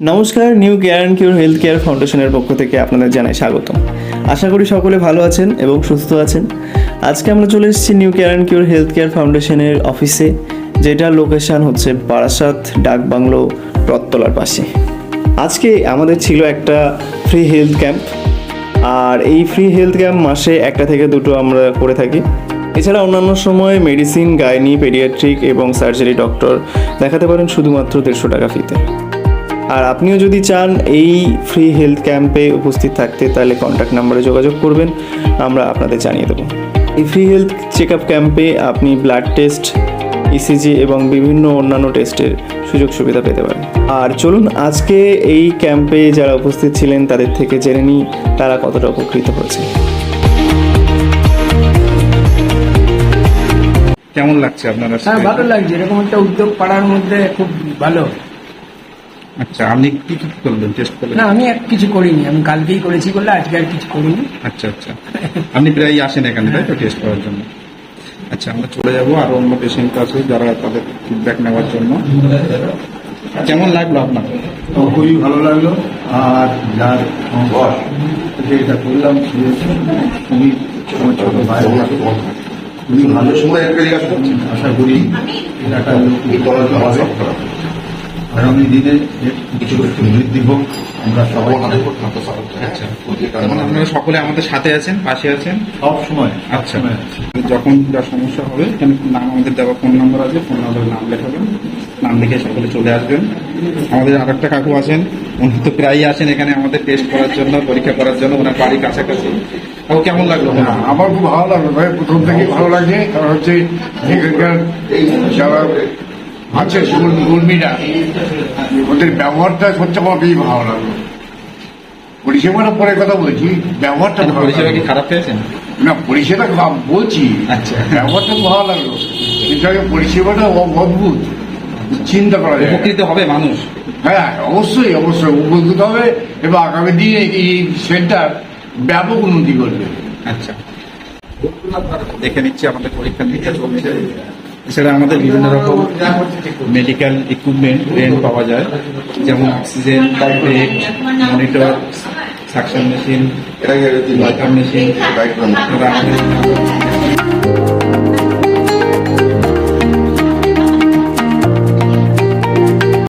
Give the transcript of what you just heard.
নমস্কার new care and cure health care ফাউন্ডেশনের পক্ষ থেকে আপনাদের জানাই স্বাগতম। আশা করি সকলে ভালো আছেন এবং সুস্থ আছেন। আজকে আমরা চলে এসেছি new care and cure health care ফাউন্ডেশনের অফিসে, যেটার লোকেশন হচ্ছে বারাসাত, ডাকবাংলো রথতলার পাশে। আজকে আমাদের ছিল একটা ফ্রি হেলথ ক্যাম্প আর এই ফ্রি হেলথ ক্যাম্প মাসে একটা থেকে দুটো আমরা করে থাকি। এছাড়া অন্যান্য সময় মেডিসিন গাইনি পেডিয়াট্রিক এবং সার্জারি ডক্টর দেখাতে পারেন শুধুমাত্র দেড়শো টাকা ফিতে আর আপনিও যদি চান এই ফ্রি হেলথ ক্যাম্পে উপস্থিত থাকতে তাহলে কন্ট্যাক্ট নাম্বারে যোগাযোগ করবেন আমরা আপনাদের জানিয়ে দেবো। এই ফ্রি হেলথ চেক আপ ক্যাম্পে আপনি ব্লাড টেস্ট ইসিজি এবং বিভিন্ন অন্যান্য টেস্টের সুযোগ সুবিধা পেতে পারেন। আর চলুন আজকে এই ক্যাম্পে যারা উপস্থিত ছিলেন তাদের থেকে জেনে নিই তারা কতটা উপকৃত হয়েছে। কেমন লাগছে আপনারা হ্যাঁ ভালো লাগছে। এরকম একটা উদ্যোগ পাড়ার মধ্যে খুব ভালো। আচ্ছা আপনি কি কি করলেন? টেস্ট করলেন? না আমি আর কিছু করিনি। আমি কালকেই করেছি বলে আজকে আর কিছু করিনি। আচ্ছা আচ্ছা। আপনি প্রায় আসেন এখানে তাই তো টেস্ট করার জন্য? আচ্ছা আমরা চলে যাব আর অন্য পেশেন্ট আছে যারা তাদের ফিডব্যাক নেওয়ার জন্য। কেমন লাগল আপনার? তো খুবই ভালো লাগল। আর যার বস যে এটা করলাম খুবই আমার ছোট ভাই। খুবই ভালো সময় আশা করি এটা হবে। আগামী দিনে কিছু একটু বৃদ্ধি হোক আমরা সবাই আচ্ছা। আপনারা সকলে আমাদের সাথে আছেন পাশে আছেন? সব সময় আচ্ছা। যখন যা সমস্যা হবে এখানে নাম আমাদের দেওয়া ফোন নাম্বার আছে ফোন নাম্বারে নাম লেখাবেন। নাম লিখে সকলে চলে আসবেন। আমাদের আর একটা কাকু আছেন উনি তো প্রায়ই আসেন এখানে আমাদের টেস্ট করার জন্য পরীক্ষা করার জন্য ওনার বাড়ি কাছাকাছি। কাকু কেমন লাগল? আমার খুব ভালো লাগল। ভাই প্রথম থেকেই ভালো লাগছে কারণ হচ্ছে এখানকার যারা আছে কর্মী- কর্মীরা। ওদের ব্যবহারটা সত্যি আমার বেশি ভালো লাগল পরিষেবাটা পরে কথা বলছি ব্যবহারটা পরিষেবা কি খারাপ পেয়েছেন? না পরিষেবা বলছি। আচ্ছা। ব্যবহারটা ভালো লাগল। কিন্তু আগে পরিষেবাটা অদ্ভুত। চিন্তা করা যায়। উপকৃত হবে মানুষ। হ্যাঁ অবশ্যই অবশ্যই উপকৃত হবে এবং আগামী দিনে এই সেন্টার ব্যাপক উন্নতি করবে। আচ্ছা। দেখে নিচ্ছি আমাদের পরীক্ষা নিরীক্ষা চলছে। এছাড়া আমাদের বিভিন্ন রকম মেডিকেল ইকুইপমেন্ট রেন্ট পাওয়া যায় যেমন oxygen bed monitor suction machine machine